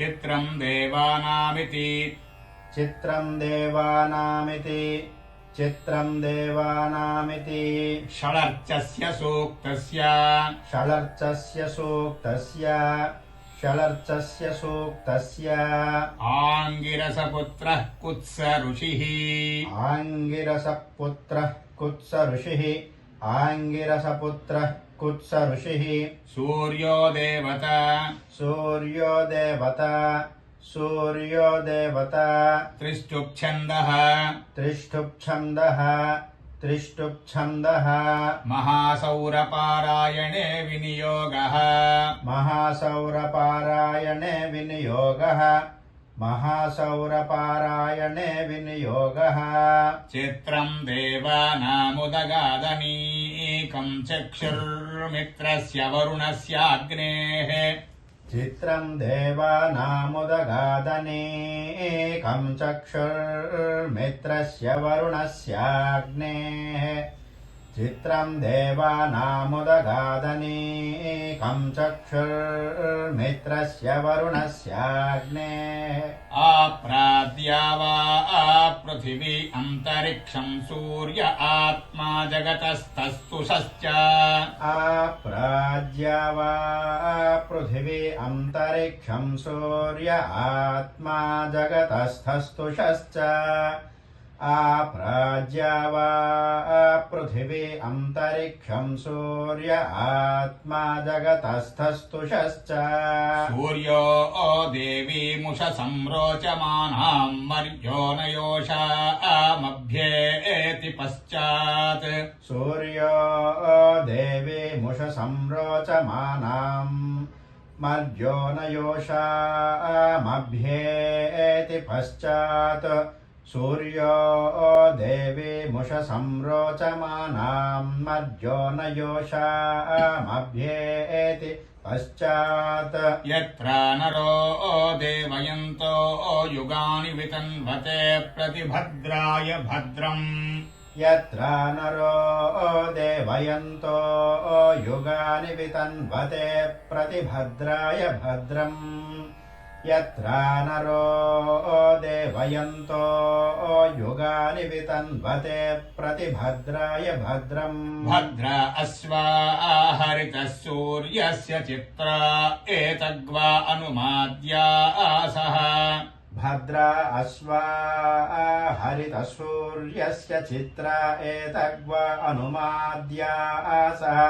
చిత్రం దేవానామితి. చిత్రం దేవానామితి. చిత్రం దేవానామితి. షళర్చస్య సూక్తస్య. షళర్చస్య సూక్తస్య. షళర్చస్య సూక్తస్య. ఆంగిరసపుత్రః కుత్స ఋషిः. ఆంగిరసపుత్రः కుత్స ఋషిः. ఆంగిరసపుత్రः कुत्स ऋषिः सूर्यो देवता। सूर्यो देवता। सूर्यो देवता। त्रिष्टुप्छन्दः। त्रिष्टुप्छन्दः। त्रिष्टुप्छन्दः। महासौरपारायणे विनियोगः। महासौरपारायणे विनियोगः महासौरपारायणे विनियोगः। चित्रम् देवानामुदगादनीकम् चक्षुर्मित्रस्य वरुणस्याग्नेः। चित्रम् देवानामुदगादनेकम् चक्षुर्मित्रस्य वरुणस्याग्नेः चित्रम् देवानामुदगादनेकम् चक्षुर्मित्रस्य वरुणस्याग्नेः आप्राद्या वा पृथिवी अन्तरिक्षम् सूर्य आत्मा जगतस्तस्तुषश्च आप्राज्या वा पृथिवी अन्तरिक्षम् सूर्य आत्मा जगतस्थस्तुषश्च आप्राज्या वा पृथिवी अन्तरिक्षम् सूर्य आत्मा जगतस्थस्तुषश्च सूर्यो देवीमुषसंरोचमानाम् मर्यो न योषामभ्येति पश्चात् सूर्यो देवी मुषसंरोचमानाम् मर्यो न योषामभ्येति पश्चात् सूर्यो देवी मुषसंरोचमानाम् मर्यो न योषामभ्येति पश्चात्। यत्र नरो देवयन्तो युगानि वितन्वते प्रतिभद्राय भद्रम्। यत्र नरो देवयन्तो युगानि वितन्वते प्रतिभद्राय भद्रम् यत्र नरो देवयन्तो युगानि वितन्वते प्रतिभद्राय भद्रम्। भद्र अश्वा हरितः सूर्यस्य चित्रा एतद्वा अनुमाद्या आसः। भद्रा अश्वा हरितसूर्यस्य चित्रा एतग्वा अनुमाद्या आसः।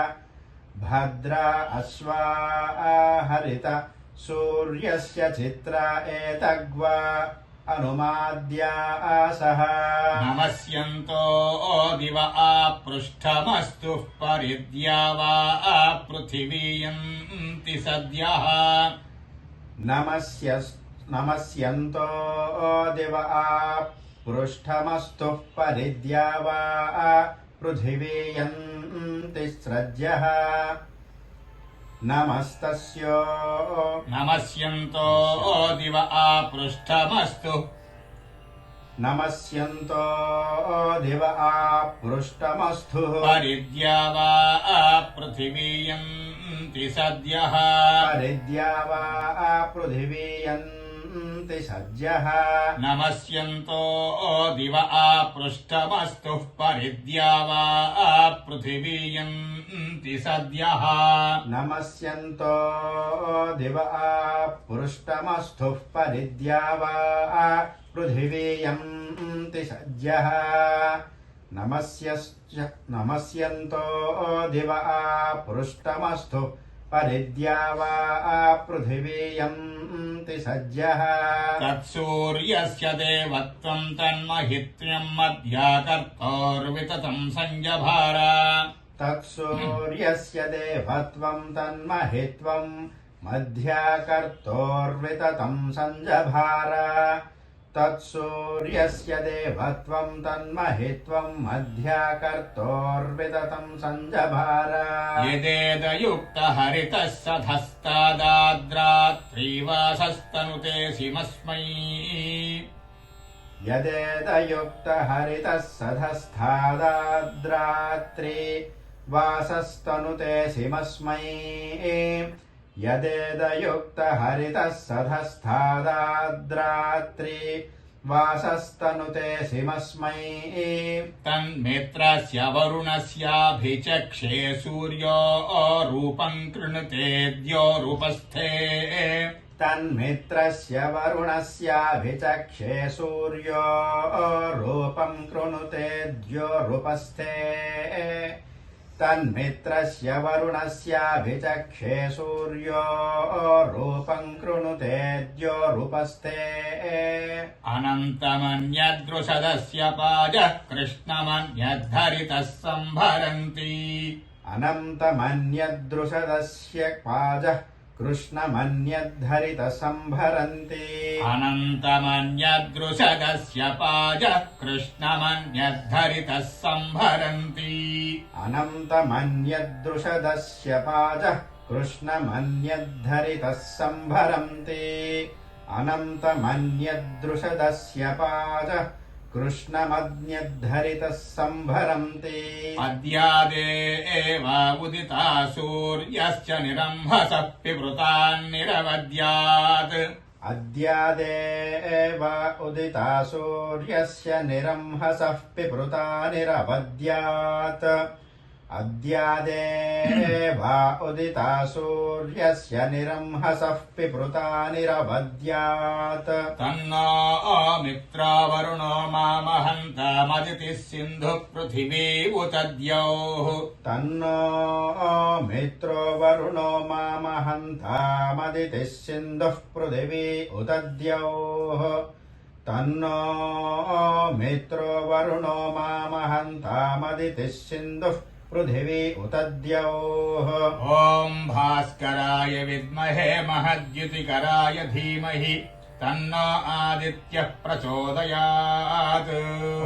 भद्रा अश्वा हरित सूर्यस्य चित्रा एतग्वा अनुमाद्या आसः नमस्यन्तो दिव आपृष्ठमस्तु परिद्या वा पृथिवीयन्ति सद्यः। नमस्य नमस्यन्तो दिव पृष्ठमस्तु परिद्या वा पृथिवीयन्ति स्रज्यः नमस्तस्यो नमस्यन्तो दिव आपृष्ठमस्तु नमस्यन्तो दिव पृष्ठमस्तु परिद्या वा पृथिवीयन्ति सद्यः परिद्या वा पृथिवीयन्ति వర్ధంతి సజ్జः. నమస్యంతో దివ ఆపృష్టమస్తుః పరిద్యా వా పృథివీయంతి సద్యః. నమస్యంతో దివ ఆపృష్టమస్తుః పరిద్యా వా పృథివీయంతి సజ్జः. నమస్యశ్చ నమస్యంతో దివ ఆపృష్టమస్తుః परिद्या वा पृथिवीयन्ति सज्जः। तत्सूर्यस्य देवत्वम् तन्महित्र्यम् मध्याकर्तोर्विततम् सञ्जभार तत्सूर्यस्य देवत्वम् तन्महित्वम् मध्याकर्तोर्विततम् सञ्जभार तत्सूर्यस्य देवत्वम् तन्महित्वम् मध्याकर्तोर्विततम् सञ्जभार। यदेदयुक्तहरितः सधस्तादाद्रात्रीवासस्तनुते सिमस्मै यदेदयुक्तहरितः सधस्थादाद्रात्रि वासस्तनुते सिमस्मै। यदेदयुक्तहरितः सधस्थादाद्रात्रि वासस्तनुते सिमस्मै। तन्मित्रस्य वरुणस्याभिचक्षे सूर्यो रूपम् कृणुतेऽद्यो रूपस्थे। तन्मित्रस्य वरुणस्याभिचक्षे सूर्यो रूपम् कृणुते द्योरुपस्थे तन्मित्रस्य वरुणस्याभिचक्षे सूर्यो रूपम् कृणुते द्योरुपस्थे अनन्तमन्यदृषदस्य पाजः कृष्णमन्यद्धरितः सम्भरन्ति अनन्तमन्यदृषदस्य पाजः कृष्णमन्यद्धरितः सम्भरन्ति अनन्तमन्यदृषदस्य पाजः कृष्णमन्यद्धरितः सम्भरन्ति अनन्तमन्यदृषदस्य पाजः कृष्णमन्यद्धरितः सम्भरन्ति अनन्तमन्यदृषदस्य पाजः कृष्णमन्यद्धरितः ते अद्यादे एव उदिता सूर्यश्च निरम्भसः पिबृतान्निरवद्यात् एव उदिता सूर्यस्य निरंहसः पिवृता निरवद्यात् अद्यादेव उदिता सूर्यस्य निरंहसः पिपृता निरवद्यात्। तन्नो मित्रावरुणो मामहन्तमदितिः सिन्धुः पृथिवी उत द्यौः तन्नो मित्रो वरुणो मामहन्तामदितिः सिन्धुः पृथिवी उत द्यौः तन्नो मित्रो वरुणो मामहन्तामदितिः सिन्धुः पृथिवी उत द्यौः ॐ भास्कराय विद्महे महद्युतिकराय धीमहि तन्नो आदित्यः प्रचोदयात्।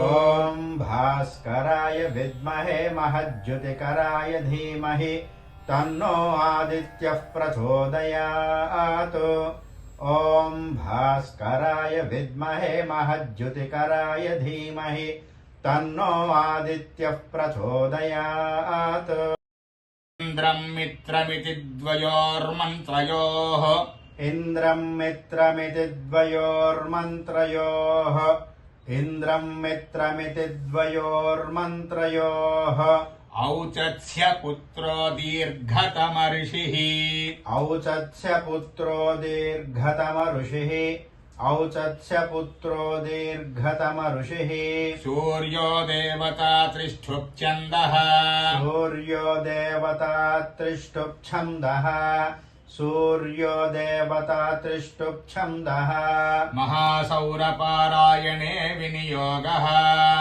ॐ भास्कराय विद्महे महज्युतिकराय धीमहि तन्नो आदित्यः प्रचोदयात्। ॐ भास्कराय विद्महे महज्युतिकराय धीमहि तन्नो आदित्यः प्रचोदयात्। इन्द्रम् मित्रमिति द्वयोर्मन्त्रयोः। इन्द्रम् मित्रमिति द्वयोर्मन्त्रयोः। इन्द्रम् मित्रमिति द्वयोर्मन्त्रयोः। औचत्स्य पुत्रो दीर्घतमर्षिः औचत्स्य पुत्रो दीर्घतमऋषिः। औचत्स्य पुत्रो दीर्घतमऋषिः। सूर्यो देवता त्रिष्ठुप्छन्दः सूर्यो देवता त्रिष्टुप्छन्दः सूर्यो देवता त्रिष्टुप्छन्दः महासौरपारायणे विनियोगः।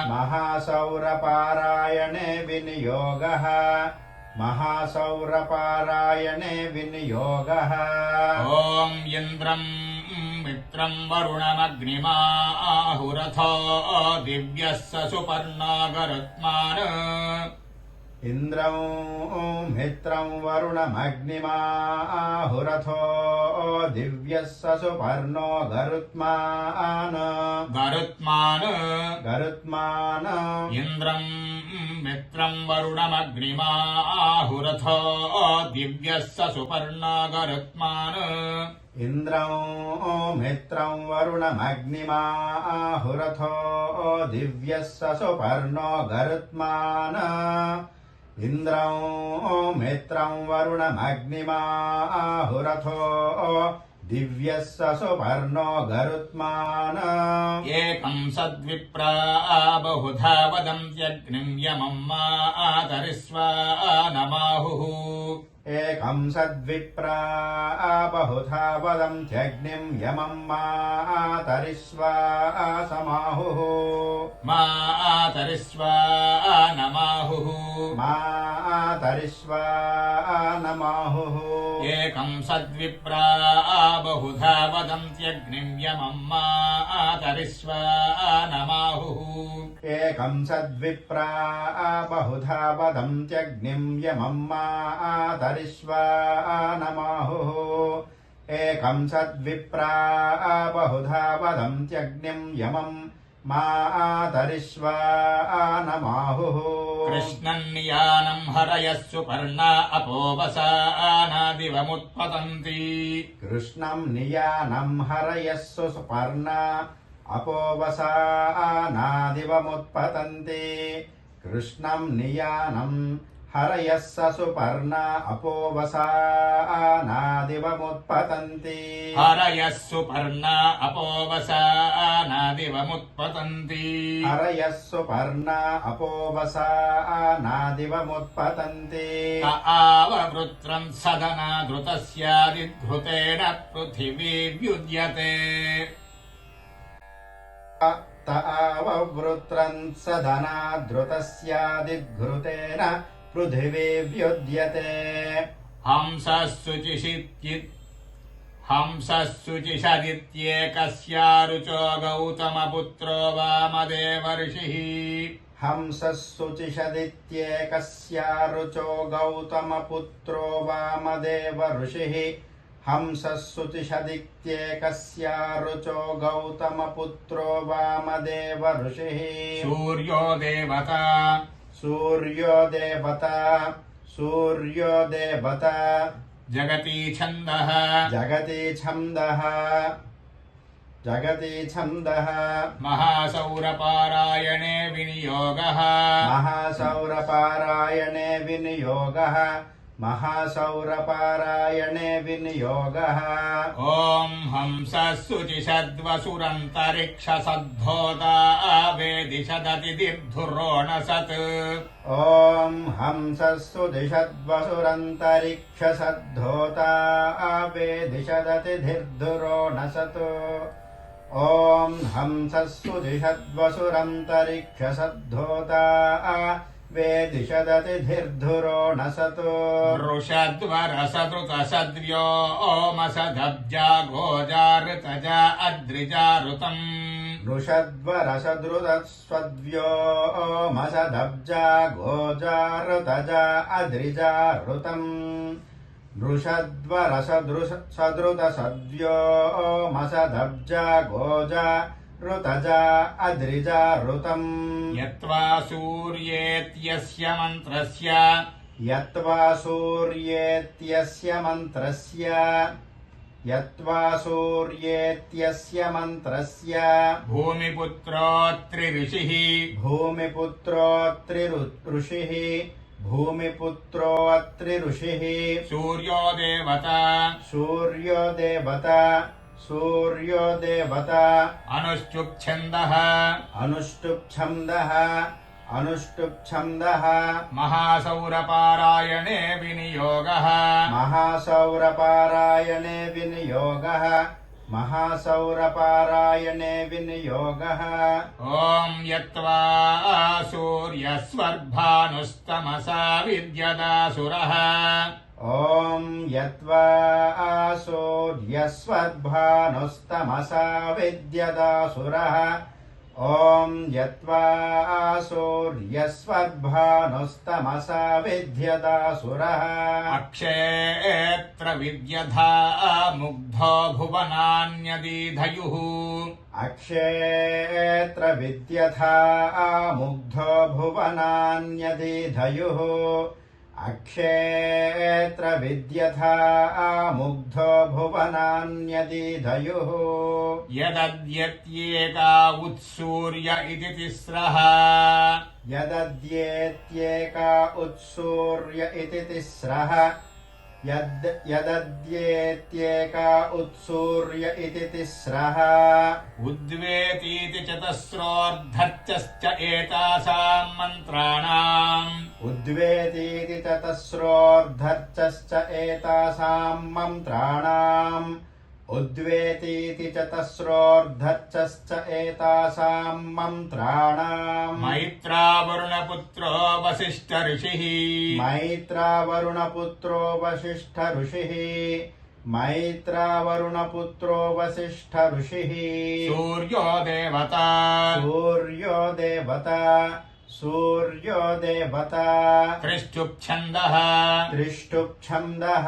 महासौरपारायणे विनियोगः। महासौरपारायणे विनियोगः। ॐ इन्द्रम् मित्रम् वरुणमग्निमाहुरथो दिव्यः स सुपर्णो गरुत्मान् इन्द्रं मित्रं वरुणमग्निमाहुरथो दिव्यः स सुपर्णो गरुत्मान् गरुत्मान् गरुत्मान् इन्द्रम् मित्रम् वरुणमग्निमाहुरथो दिव्यः स सुपर्णो गरुत्मान् इन्द्रं मित्रं वरुणमग्निमाहुरथो दिव्यः स सुपर्णो गरुत्मान्। इन्द्रं मित्रं वरुणमग्निमाहुरथो दिव्यः स सुपर्णो गरुत्मान्। एकम् सद्विप्रा बहुधा वदन्त्यग्निम् यमम् मातरिस्वा नमाहुः एकं सद्विप्रा बहुधा वदन्त्यग्निं यमं मातरिष्वा समाहुः मातरिस्वा नमाहुः मातरिष्वा नमाहुः एकम् सद्विप्रा बहुधा वदन्त्यग्निम् यमम् मातरिस्वा नमाहुः। एकं सद्विप्रा बहुधा वदन्त्यग्निं यमं मातरिष्वा नमाहुः। एकं सद्विप्रा बहुधा वदन्त्यग्निं यमं मातरिष्वा नमाहुः कृष्णन्नियानम् हरयः सुपर्णा अपोवसानादिवमुत्पतन्ति कृष्णम् नियानम् हरयः सुपर्णा अपोवसानादिवमुत्पतन्ति कृष्णम् नियानम् हरयः सुपर्णा अपोवसानादिवमुत्पतन्ति हरयः सुपर्णा अपोवसानादिवमुत्पतन्ति हरयः सुपर्णा अपोवसानादिवमुत्पतन्ति त आववृत्रम् सदना धृतस्यादिधृतेन पृथिवी व्युद्यते त आववृत्रन् सदना धृतस्यादिघृतेन पृथिवी व्युद्यते हंसः शुचिषित्य हंसः शुचिषदित्येकस्यारुचो गौतमपुत्रो वामदेवर्षिः। हंसः शुचिषदित्येकस्यारुचो गौतमपुत्रो वामदेव ऋषिः हंसः शुचिषदित्येकस्यारुचो गौतमपुत्रो वामदेव ऋषिः सूर्यो देवता सूर्यो देवता सूर्यो देवता जगती छन्दः। जगति छन्दः। जगति छन्दः। महासौरपारायणे विनियोगः। महासौरपारायणे विनियोगः। महासौरपारायणे विनियोगः। ॐ हंसः शुचिषद्वसुरन्तरिक्षसद्धोता वेदिशदति दिर्धुरोणसत् ॐ हंसस्सु दिशद्वसुरन्तरिक्षसद्धोता वेदिशदतिधिर्धुरो नसतु ॐ हंसस्सु दिशद्वसुरन्तरिक्षसद्धोता वेदिशदतिधिर्धुरो नसतु वृषद्वरसदृतसद्र्यो ओमसदब्जा गोजाऋतजा अद्रिजारुतम् वृषद्वरसदृतस्वद्व्यो मसदब्जा गोजारुतजा अद्रिजारुतम् वृषद्वरसदृसदृतसद्व्यो मसदब्जा गोजा ऋतजा अद्रिजारुतम् यत्त्वा सूर्येत्यस्य मन्त्रस्य। यत्त्वा सूर्येत्यस्य मन्त्रस्य। यत्त्वा सूर्येत्यस्य मन्त्रस्य। सूर्यो देवता सूर्यो देवता सूर्यो देवता अनुश्चुप्छन्दः अनुष्टुप्छन्दः अनुष्टुप्छन्दः महासौरपारायणे विनियोगः महासौरपारायणे विनियोगः महासौरपारायणे विनियोगः ॐ यत्त्वा सूर्यस्वर्भानुस्तमसा विद्यदासुरः ॐ यत्त्वा सूर्यस्वद्भानुस्तमसा विद्यदासुरः। ॐ यत्त्वा सूर्यस्वद्भानुस्तमसा विद्यदासुरः। अक्षेत्र विद्यधा मुग्धो भुवनान्यदीधयुः। अक्षेत्र विद्यथा मुग्धो भुवनान्यदिधयुः अक्षेत्र विद्यथा मुग्धो भुवनान्यदिधयुः यदद्यत्येका उत्सूर्य इति तिस्रः। यदद्येत्येका उत्सूर्य इति तिस्रः। यद् यदद्येत्येका उत्सूर्य इति तिस्रः। उद्वेतीति चतस्रोऽर्धर्चश्च एतासाम् मन्त्राणाम्। उद्वेतीति चतस्रोऽर्धर्चश्च एतासाम् मन्त्राणाम्। उद्वेतीति चतस्रोऽर्धर्चश्च एतासाम् मन्त्राणाम्। मैत्रावरुणपुत्रो वसिष्ठ ऋषिः मैत्रावरुणपुत्रो वसिष्ठ ऋषिः मैत्रावरुणपुत्रो वसिष्ठ ऋषिः सूर्यो देवता। सूर्यो देवता। सूर्यो देवता। त्रिष्टुप्छन्दः। त्रिष्टुप्छन्दः।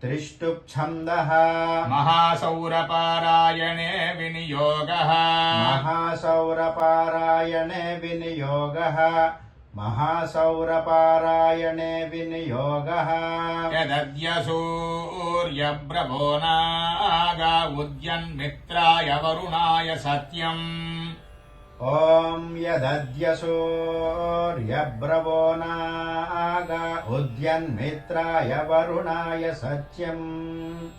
त्रिष्टुप्छन्दः। महासौरपारायणे विनियोगः। महासौरपारायणे विनियोगः। महासौरपारायणे विनियोगः। यदद्य सूर्यब्रवो नागा उद्यन्मित्राय वरुणाय सत्यम् ॐ यदद्य सूर्यब्रवो नाग उद्यन्मित्राय वरुणाय सत्यम्।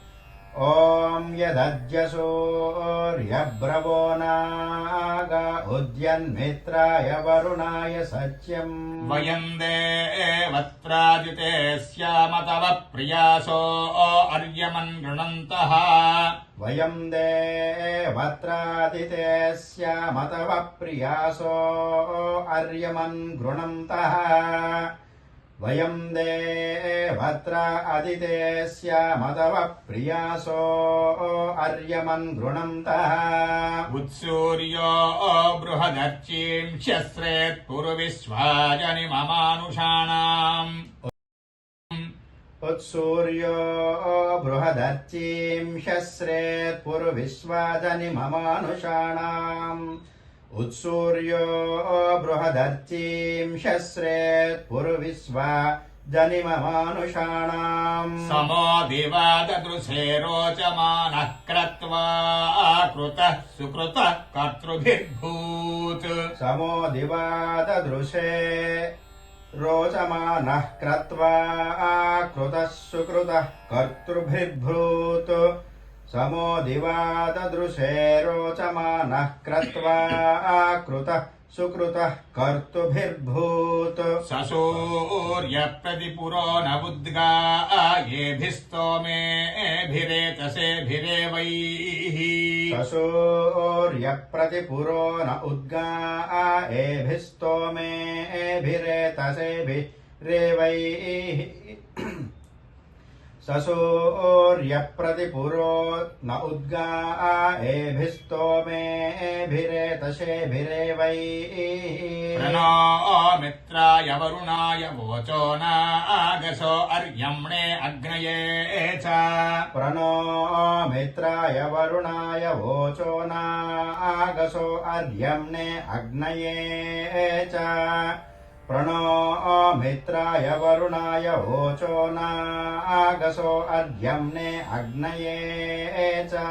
ॐ यदद्य सूर्यब्रवो नाग उद्यन्मित्राय वरुणाय सत्यम् वयम् देवत्राजिते स्यामतव प्रियासो अर्यमन् गृणन्तः वयम् देवत्रादिते स्यामतव प्रियासो अर्यमन् गृणन्तः वयम् देवत्र अदिते स्यामतव प्रियासो अर्यमन् गृणन्तः। उत्सूर्यो बृहदर्चीम् शस्रेत्पुरुविश्वाजनिममानुषाणाम् उत्सूर्यो बृहदर्चीम् शस्रेत् पुरुविश्वाजनिममानुषाणाम् उत्सूर्यो बृहदर्चीम् शस्रेत् पुरुविश्वा जनिममानुषाणाम् समो दिवाददृशे रोचमानः क्रत्वा कृतः सुकृतः कर्तृभिर्भूत् समो दिवाददृशे रोचमानः क्रत्वा कृतः सुकृतः कर्तृभिर्भूत् समो दिवाददृशे रोचमानः क्रत्वा कृतः सुकृतः कर्तुभिर्भूत्। ससूर्यप्रतिपुरो न बुद्गा येभिस्तोमेभिरेतसेभिरेवैः ससूर्यप्रतिपुरो न उद्गा एभिस्तोमे एभिरेतसेभिरेवैः ससूर्यप्रतिपुरो न उद्गा एभिस्तोमे एभिरेतसेभिरेवैः प्रणो मित्राय वरुणाय वोचो नागसो अर्यम्णे अग्नये च प्रणो मित्राय वरुणाय वोचो नागसो अर्यम्णे अग्नये च प्रणो मित्राय वरुणाय वोचो नागसो अर्यम्णे अग्नये च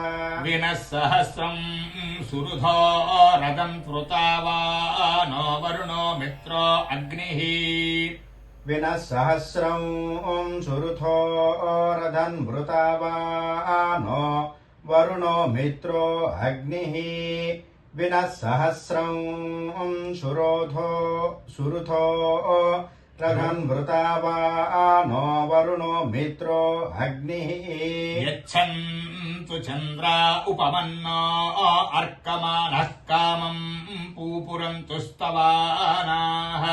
विनः सहस्रम् सुरुधो रदम् कृतावानो वरुणो मित्रो अग्निः विनः सहस्रम् सुरुथो रथन् वृतावानो वरुणो मित्रो अग्निः विनः सहस्रम् सुरोधो सुरुथो रथन् वृतावानो वरुणो मित्रो अग्निः यच्छन्तु चन्द्रा उपमन्नो अर्कमानः कामम् पूपुरन्तु स्तवानाः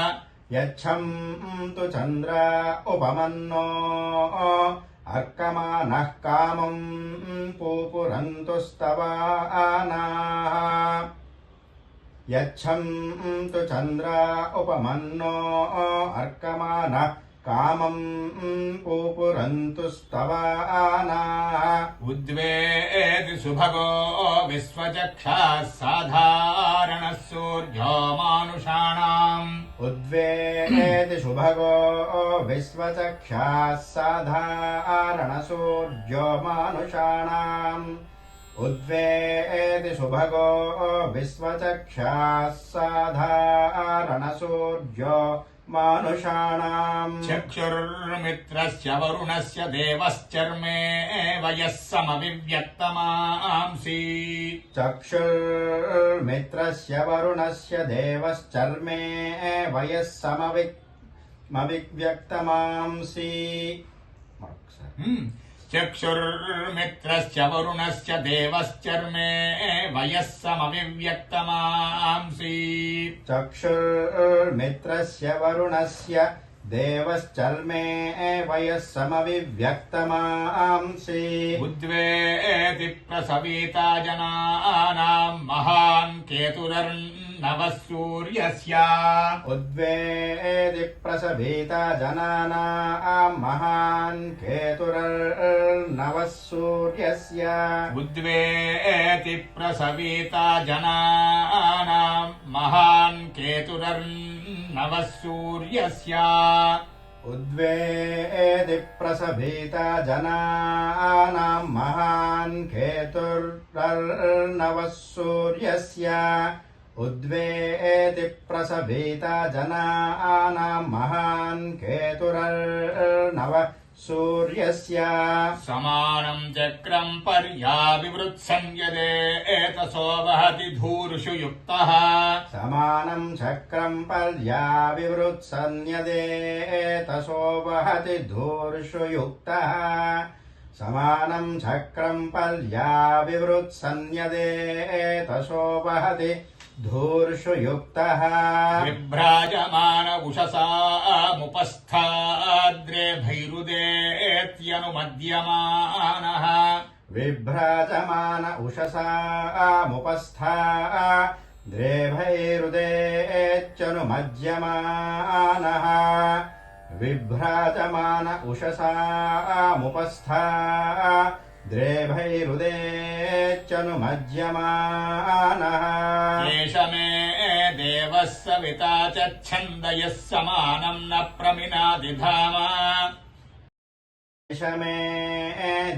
यच्छन्तु चन्द्र उपमन्नो अर्कमानः कामम् पूपुरन्तु स्तवानाः यच्छन्तु चन्द्र उपमन्नो अर्कमानः कामम् पूपुरन्तु स्तवानाः। उद्वेति सुभगो विश्वचक्षाः साधारणः सूर्यो मानुषाणाम्। उद्वेति सुभगो विश्वचक्षाः साधारणसूर्यो मानुषाणाम्। उद्वेति सुभगो विश्वचक्षाः साधारणसूर्यो मानुषाणाम्। चक्षुर्मित्रस्य वरुणस्य देवश्चर्मे वयः समविव्यक्तमांसि। चक्षुर्मित्रस्य वरुणस्य देवश्चर्मे वयः समवि चक्षुर्मित्रस्य वरुणस्य देवश्चर्मे वयः समविव्यक्तमांसि चक्षुर्मित्रस्य वरुणस्य देवश्चर्मे वयः समविव्यक्तमांसि उद्वेति प्रसविता जनानाम् महान् केतुरर् नवः सूर्यस्य उद्वेदि प्रसभीता जनानाम् महान् केतुरर्नवः सूर्यस्य उद्वेति प्रसविता जनानाम् महान् केतुरर्नवः सूर्यस्य उद्वेदि प्रसभीता जनानाम् महान् केतुर्नवः सूर्यस्य उद्वेति एति प्रसवित महान् केतुरर्णव सूर्यस्य। समानम् चक्रम् पर्या यदे एतसो वहति धूरुषु युक्तः। समानम् चक्रम् पर्या यदे एतसो वहति धूरुषु युक्तः। समानम् चक्रम् पर्याविवृत्संदे एतसो वहति धूर्षु युक्तः विभ्राजमान उषसामुपस्थाद्रे भैरुदेत्यनुमद्यमानः विभ्राजमान उषसामुपस्था द्रेभैरुदेच्चनुमज्यमानः विभ्राजमान उषसामुपस्था द्रेभैरुदेच्चनुमज्यमानः एष मे देवः सविता च छन्दयः समानम् न प्रमिनाति धाम एष मे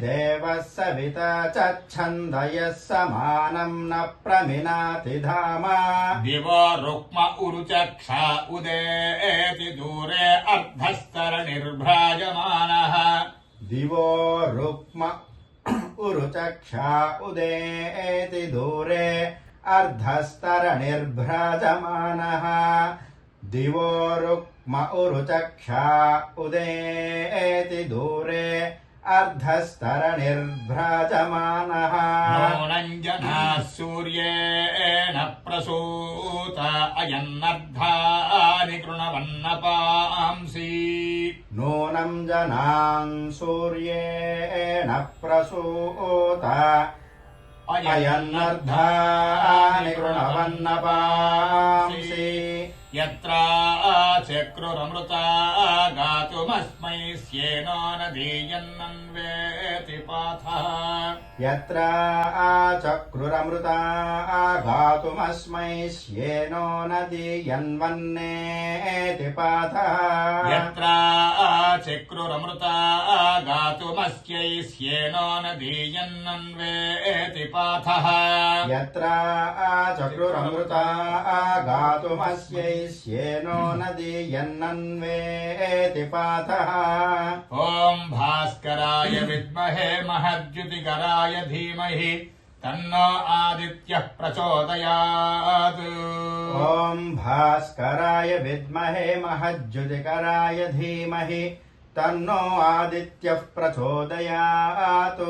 देवः सविता च छन्दयः समानम् न प्रमिनाति धाम दिवो रुक्म उरुचक्षा उदेति दूरे अर्धस्तरनिर्भ्राजमानः दिवो रुक्म उरुचक्षा उदेति दूरे अर्धस्तरनिर्भ्राजमानः दिवो रुक्म उरुचक्षा उदेति दूरे अर्धस्तरनिर्भ्राजमानः। नूनम् जनाः सूर्येण प्रसूत अयन्नर्धानि कृणवन्नपांसि। नूनम् जनान् सूर्येण प्रसूत अयन्नर्धानि कृणवन्नपांसि। यत्र चक्रुरमृता गातुमस्मै स्येनो नदीयन्नन्वेति पाथः यत्र चक्रुरमृता गातुमस्मै श्येनो नदीयन्वन्नेति पाथः यत्र चक्रुरमृता गातुमस्यै स्येनो नदीयन्नन्वेति पाथः यत्र चक्रुरमृता गातुमस्यै श्येनो नदीयन्नन्वेति पाथः ॐ भास्कराय विद्महे महद्युतिकराय धीमहि तन्नो आदित्यः प्रचोदयात्। ॐ भास्कराय विद्महे महज्जुतिकराय धीमहि तन्नो आदित्यः प्रचोदयात्।